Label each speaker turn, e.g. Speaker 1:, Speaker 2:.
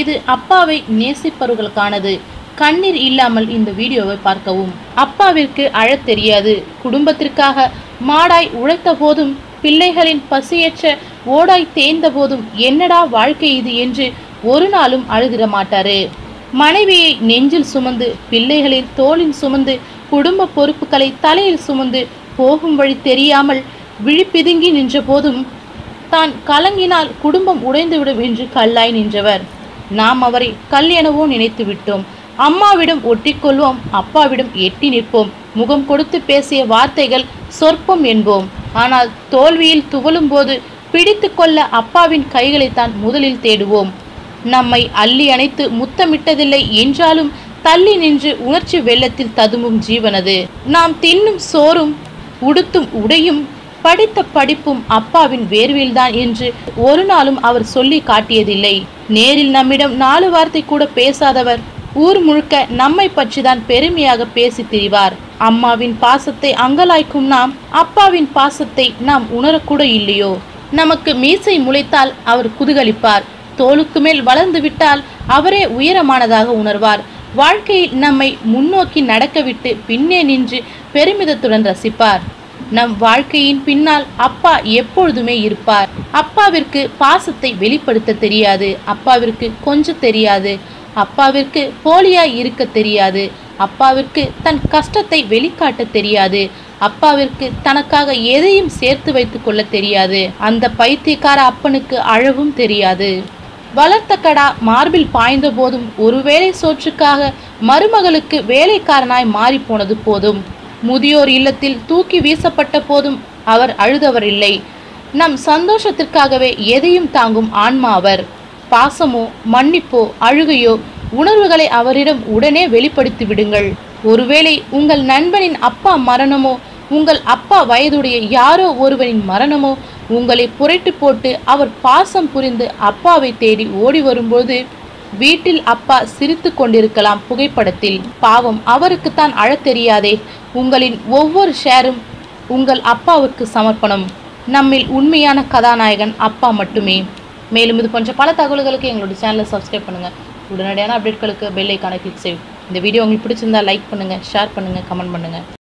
Speaker 1: இது அப்பாவை நேசிப்பவர்களுக்கானது. கண்ணீர் இல்லாமல் இந்த வீடியோவை பார்க்கவும். அப்பாவிற்கு அழத் தெரியாது. குடும்பத்திற்காக மாடாய் உழைத்த போதும் பிள்ளைகளின் பசியற்ற ஓடாய் தேய்ந்த போதும் என்னடா வாழ்க்கை இது என்று ஒரு நாளும் அழுதிட மாட்டாரு. மனைவியை நெஞ்சில் சுமந்து பிள்ளைகளின் தோளில் சுமந்து குடும்ப பொறுப்புகளை தலையில் சுமந்து போகும் வழி தெரியாமல் விழிப்பிதுங்கி நின்ற போதும் தான் கலங்கினால் குடும்பம் உடைந்துவிடும் என்று கல்லாய் நின்றவர். நாம் அவரை கல் எனவோ நினைத்து விட்டோம். அம்மாவிடம் ஒட்டிக்கொள்வோம் அப்பாவிடம் எட்டி நிற்போம். முகம் கொடுத்து பேசிய வார்த்தைகள் சொற்பம் என்போம். ஆனால் தோல்வியில் துவளும் போது பிடித்து கொள்ள அப்பாவின் கைகளைத்தான் முதலில் தேடுவோம். நம்மை அள்ளி அணைத்து முத்தமிட்டதில்லை என்றாலும் தள்ளி நின்று உணர்ச்சி வெள்ளத்தில் ததும்பும் ஜீவனது. நாம் தின்னும் சோறும் உடுத்தும் உடையும் படித்த படிப்பும் அப்பாவின் வேர்வில்தான் என்று ஒரு நாளும் அவர் சொல்லி காட்டியதில்லை. நேரில் நம்மிடம் நாலு வார்த்தை கூட பேசாதவர். ஊர் முழுக்க நம்மை பற்றிதான் பெருமையாக பேசி திரிவார். அம்மாவின் பாசத்தை அங்கலாய்க்கும் நாம் அப்பாவின் பாசத்தை நாம் உணரக்கூட இல்லையோ? நமக்கு மீசை முளைத்தால் அவர் குதுகலிப்பார். தோளுக்கு மேல் வளர்ந்து விட்டால் அவரே உயரமானதாக உணர்வார். வாழ்க்கையில் நம்மை முன்னோக்கி நடக்கவிட்டு பின்னே நின்று பெருமிதத்துடன் ரசிப்பார். நம் வாழ்க்கையின் பின்னால் அப்பா எப்பொழுதுமே இருப்பார். அப்பாவிற்கு பாசத்தை வெளிப்படுத்த தெரியாது. அப்பாவிற்கு கொஞ்சம் தெரியாது. அப்பாவிற்கு போலியாய் இருக்க தெரியாது. அப்பாவிற்கு தன் கஷ்டத்தை வெளிக்காட்ட தெரியாது. அப்பாவிற்கு தனக்காக எதையும் சேர்த்து வைத்துக் கொள்ள தெரியாது. அந்த பைத்தியக்கார அப்பனுக்கு அழவும் தெரியாது. வளர்த்த கடா மார்பில் பாய்ந்த போதும் ஒருவேளை சோற்றுக்காக மருமகளுக்கு வேலைக்காரனாய் மாறி போனது போதும். முதியோர் இல்லத்தில் தூக்கி வீசப்பட்ட போதும் அவர் அழுதவர் இல்லை நம் சந்தோஷத்திற்காகவே எதையும் தாங்கும் ஆன்மா அவர். பாசமோ மன்னிப்போ அழுகையோ உணர்வுகளை அவரிடம் உடனே வெளிப்படுத்தி விடுங்கள். ஒருவேளை உங்கள் நண்பனின் அப்பா மரணமோ உங்கள் அப்பா வயதுடைய யாரோ ஒருவனின் மரணமோ உங்களை புரட்டி போட்டு அவர் பாசம் புரிந்து அப்பாவை தேடி ஓடி வரும்போது வீட்டில் அப்பா சிரித்து கொண்டிருக்கலாம் புகைப்படத்தில். பாவம் அவருக்குத்தான் அழத் தெரியாதே உங்களின் ஒவ்வொரு ஷேரும் உங்கள் அப்பாவுக்கு சமர்ப்பணம். நம்மில் உண்மையான கதாநாயகன் அப்பா மட்டுமே. மேலும் இது போன்ற பல தகவல்களுக்கு எங்களோட சேனலை சப்ஸ்கிரைப் பண்ணுங்கள் உடனடியான அப்டேட்களுக்கு பெல் ஐக்கானை கிளிக் செய்யும் இந்த வீடியோ உங்களுக்கு பிடிச்சிருந்தா லைக் பண்ணுங்கள் ஷேர் பண்ணுங்கள் கமெண்ட் பண்ணுங்கள்